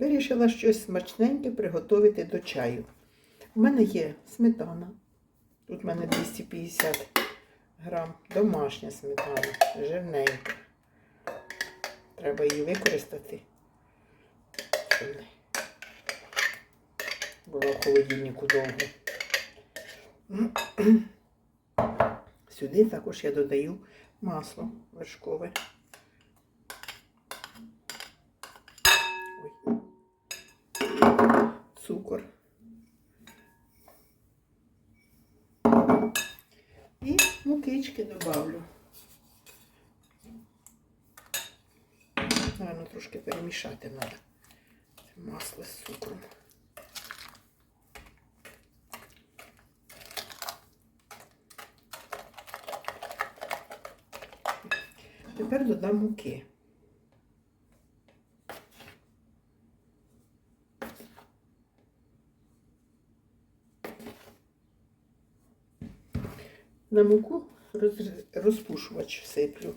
Вирішила щось смачненьке приготувати до чаю. У мене є сметана. Тут в мене 250 грам. Домашня сметана, жирненька. Треба її використати. Була в холодильнику довго. Сюди також я додаю масло вершкове. Цукор. І мукички добавлю. Наверно, трошки перемішати треба. Масло з цукром. Тепер додам муки. На муку роз- розпушувач всиплю.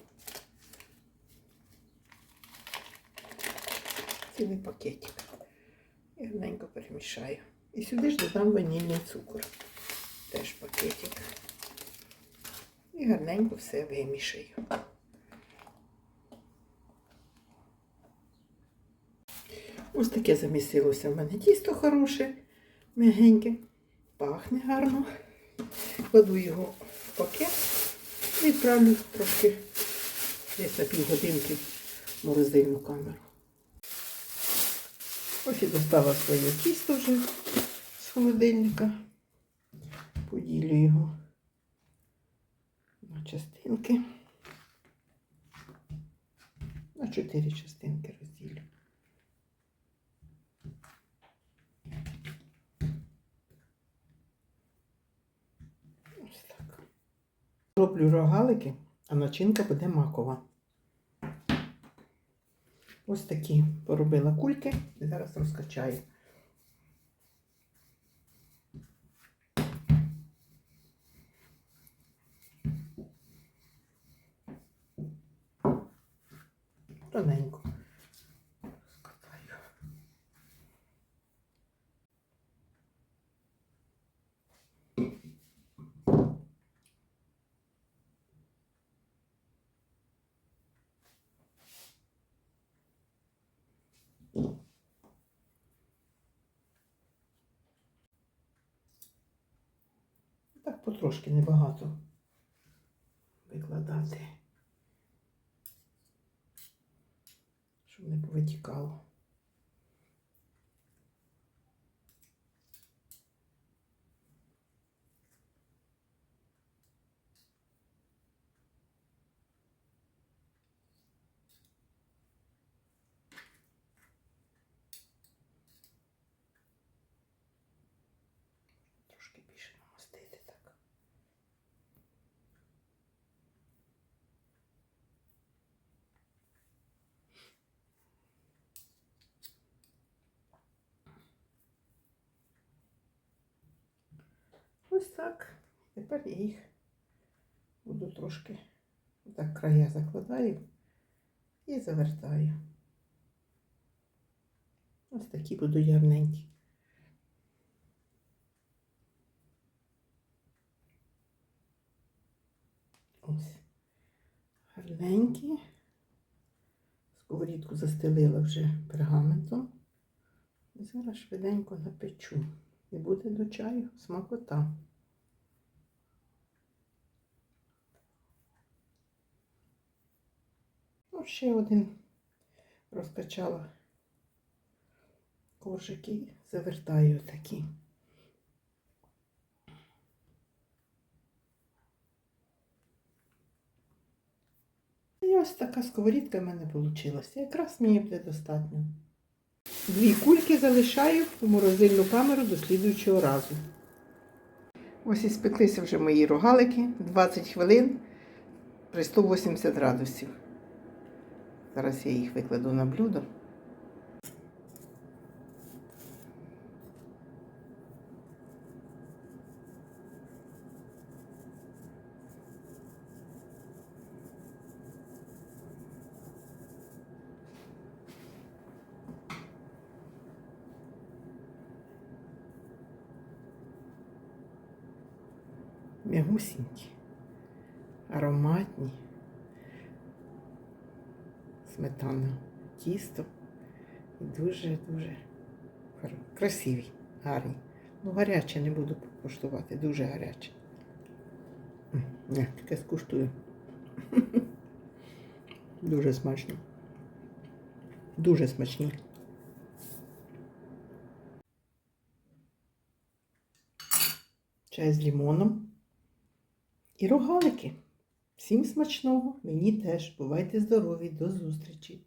Цілий пакетик. І гарненько перемішаю. І сюди ж додам ванільний цукор. Теж пакетик. І гарненько все вимішаю. Ось таке замісилося в мене тісто хороше, м'ягеньке, пахне гарно. Кладу його пакет і відправлю трошки десь на півгодинки в морозильну камеру. Ось і достала своє тісто вже з холодильника. Поділю його на частинки. На чотири частинки розділю. Ось так. Роблю рогалики, а начинка буде макова. Ось такі поробила кульки і зараз розкачаю. Тоненько. Так потрошки небагато викладати, щоб не повитікало. Трошки більше намастити так. Ось так. Тепер я їх буду трошки так края закладаю і завертаю. Ось такі будуть гарненькі. Ось. Гарненькі. Сковорідку застелила вже пергаментом. І зараз швиденько напечу. І буде до чаю смакота. Ну, ще один розкачала коржики, завертаю такі. І ось така сковорідка в мене вийшла. Якраз мені буде достатньо. Дві кульки залишаю у морозильну камеру до слідуючого разу. Ось і спеклися вже мої рогалики 20 хвилин при 180 градусів. Зараз я їх викладу на блюдо. М'ягусінькі, ароматні. Сметана, тісто. І дуже-дуже красиві, гарні. Ну, гаряче не буду коштувати, дуже гаряче. Ні, таке скуштую. Дуже смачно. Дуже смачні. Чай з лімоном. І рогалики. Всім смачного, мені теж. Бувайте здорові, до зустрічі!